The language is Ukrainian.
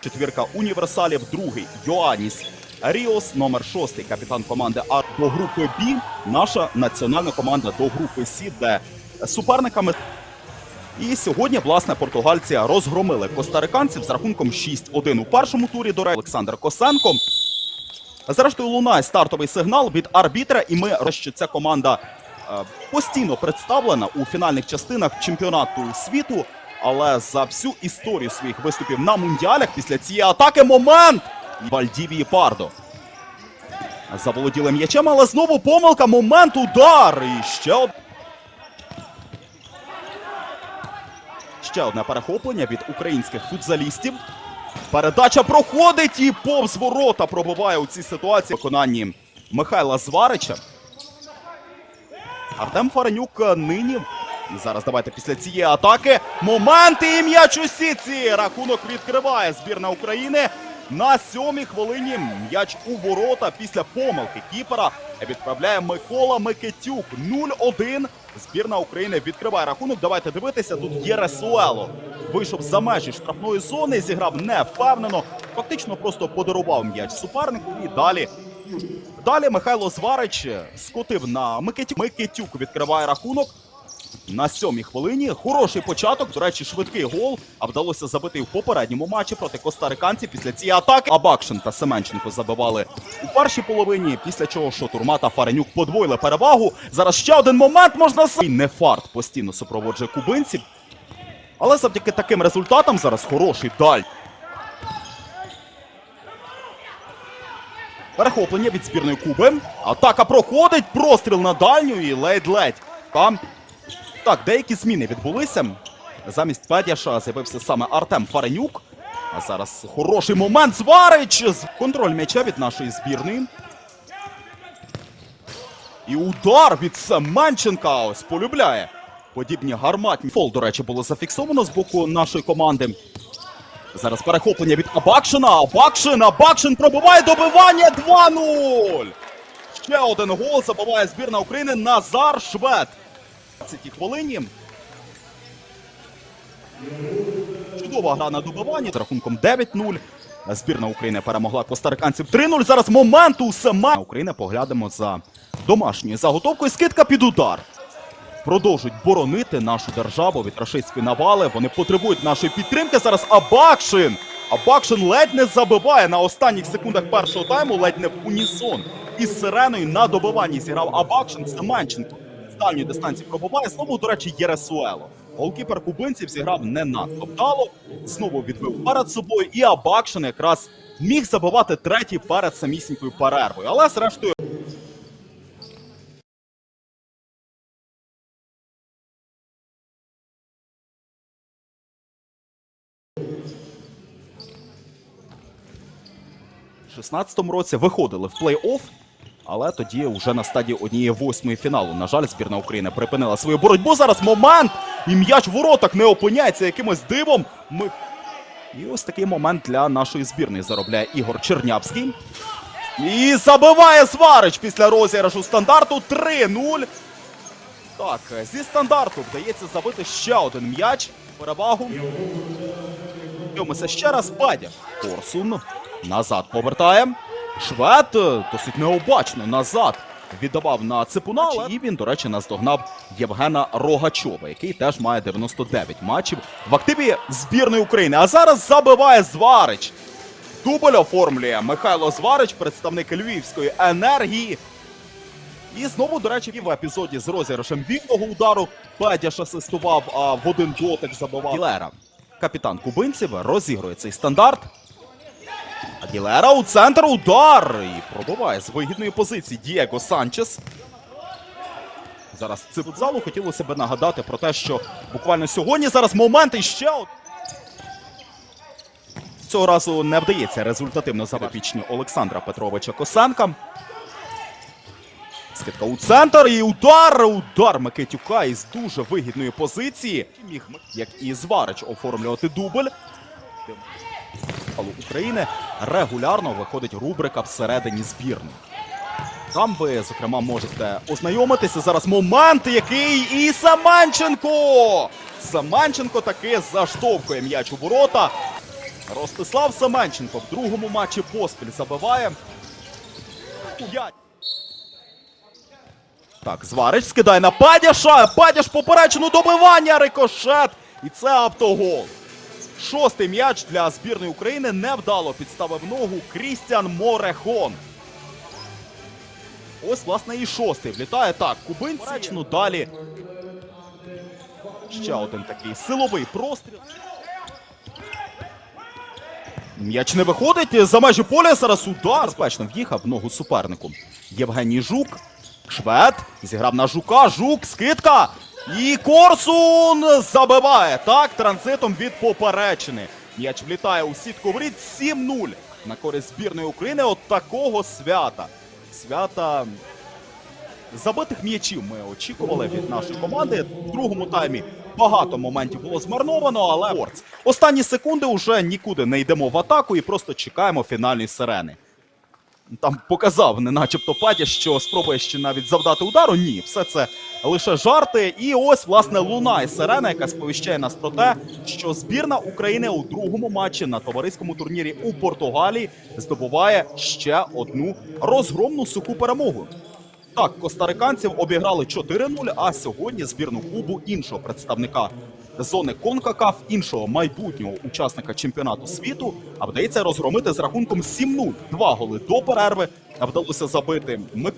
Четвірка універсалів, другий Йоаніс Ріос, номер шостий, капітан команди А до групи Б. Наша національна команда до групи С, де суперниками. І сьогодні, власне, португальці розгромили костариканців з рахунком 6-1 у першому турі. До речі, Олександр Косенко. Зрештою, лунає стартовий сигнал від арбітра, і ми що ця команда е, постійно представлена у фінальних частинах чемпіонату світу. Але за всю історію своїх виступів на мундіалях після цієї атаки момент Вальдівії Пардо. Заволоділи м'ячем, але знову помилка. Момент удар. І ще Ще одне перехоплення від українських футзалістів. Передача проходить і повз ворота пробиває у цій ситуації виконанні Михайла Зварича. Артем Фаренюк нині. Зараз давайте після цієї атаки. Моменти і м'яч у сітці. Рахунок відкриває збірна України. На сьомій хвилині м'яч у ворота після помилки кіпера відправляє Микола Микитюк. 0-1. Збірна України відкриває рахунок. Давайте дивитися. Тут Єресуело вийшов за межі штрафної зони, зіграв невпевнено. Фактично просто подарував м'яч супернику. І далі Далі Михайло Зварич скотив на Микитюк. Микитюк відкриває рахунок. На сьомій хвилині хороший початок. До речі, швидкий гол. А вдалося забити в попередньому матчі проти костариканців після цієї атаки. Абакшин та Семенченко забивали у першій половині. Після чого Шотурма та Фаренюк подвоїли перевагу. Зараз ще один момент можна Не фарт постійно супроводжує кубинців. Але завдяки таким результатам зараз хороший даль. Перехоплення від збірної Куби. Атака проходить. Простріл на дальню і ледь-ледь. Там. Так, деякі зміни відбулися. Замість Федяша з'явився саме Артем Фаренюк. А зараз хороший момент. Зварич! Контроль м'яча від нашої збірної. І удар від Семенченка. Ось полюбляє. Подібні гарматні. Фол, до речі, було зафіксовано з боку нашої команди. Зараз перехоплення від Абакшина. Абакшин, Абакшин пробиває добивання 2-0. Ще один гол забиває збірна України Назар Швед. В цій хвилині. Чудова гра на добиванні з рахунком 9-0. Збірна України перемогла костариканців 3-0. Зараз момент у сама. Україна поглянемо за домашньою заготовкою. Скидка під удар продовжують боронити нашу державу від рашистської навали. Вони потребують нашої підтримки. Зараз Абакшин. Абакшин ледь не забиває на останніх секундах першого тайму, ледь не в унісон. Із сиреною на добиванні зіграв Абакшин Семенченко. З дальньої дистанції пробиває. Знову, до речі, Єресуело. Голкіпер кубинців зіграв не надто вдало. Знову відбив перед собою. І Абакшин якраз міг забивати третій перед самісінькою перервою. Але зрештою. У 16-му році виходили в плей-офф, але тоді вже на стадії однієї восьмої фіналу. На жаль, збірна України припинила свою боротьбу. Зараз момент! І м'яч в воротах не опиняється якимось дивом. Ми... І ось такий момент для нашої збірної заробляє Ігор Чернявський. І забиває Сварич після розіграшу стандарту 3-0. Так, зі стандарту вдається забити ще один м'яч. Перевагу. Дивимося ще раз Бадя. Корсун назад повертає. Швед досить необачно назад віддавав на ципуна. але- І він, до речі, наздогнав Євгена Рогачова, який теж має 99 матчів в активі збірної України. А зараз забиває Зварич. Дубль оформлює Михайло Зварич, представник львівської енергії. І знову, до речі, в епізоді з розіграшем вільного удару Бедяш асистував, а в один дотик забивав Гілера. Капітан кубинців розігрує цей стандарт. Агілера у центр удар і пробиває з вигідної позиції Дієго Санчес. Зараз залу хотілося б нагадати про те, що буквально сьогодні зараз момент і ще Цього разу не вдається результативно забапічні Олександра Петровича Косенка. Скидка у центр і удар! Удар Микитюка із дуже вигідної позиції. Як і Зварич, оформлювати дубль. Але України регулярно виходить рубрика всередині збірної. Там ви, зокрема, можете ознайомитися зараз момент, який і Саманченко! Саманченко таки заштовхує м'яч у ворота. Ростислав Саманченко в другому матчі поспіль забиває. Так, Зварич скидає на Падяша. Падяш поперечину добивання, рикошет. І це автогол. Шостий м'яч для збірної України невдало підставив ногу Крістіан Морехон. Ось, власне, і шостий. Влітає так. Кубинці. Поперечину далі. Ще один такий силовий простріл. М'яч не виходить за межі поля. Зараз удар. Безпечно в'їхав в ногу супернику. Євгеній Жук. Швед. Зіграв на Жука. Жук. Скидка. І Корсун забиває. Так, транзитом від поперечини. М'яч влітає у сітку воріт 7-0 на користь збірної України от такого свята. Свята забитих м'ячів ми очікували від нашої команди. В другому таймі багато моментів було змарновано, але. Останні секунди вже нікуди не йдемо в атаку і просто чекаємо фінальної сирени. Там показав, не начебто Патя, що спробує ще навіть завдати удару. Ні, все це лише жарти. І ось, власне, лунає сирена, яка сповіщає нас про те, що збірна України у другому матчі на товариському турнірі у Португалії здобуває ще одну розгромну суху перемогу. Так, костариканців обіграли 4-0, а сьогодні збірну Кубу іншого представника зони Конкакаф, іншого майбутнього учасника чемпіонату світу, а вдається розгромити з рахунком 7-0. Два голи до перерви А вдалося забити Микола.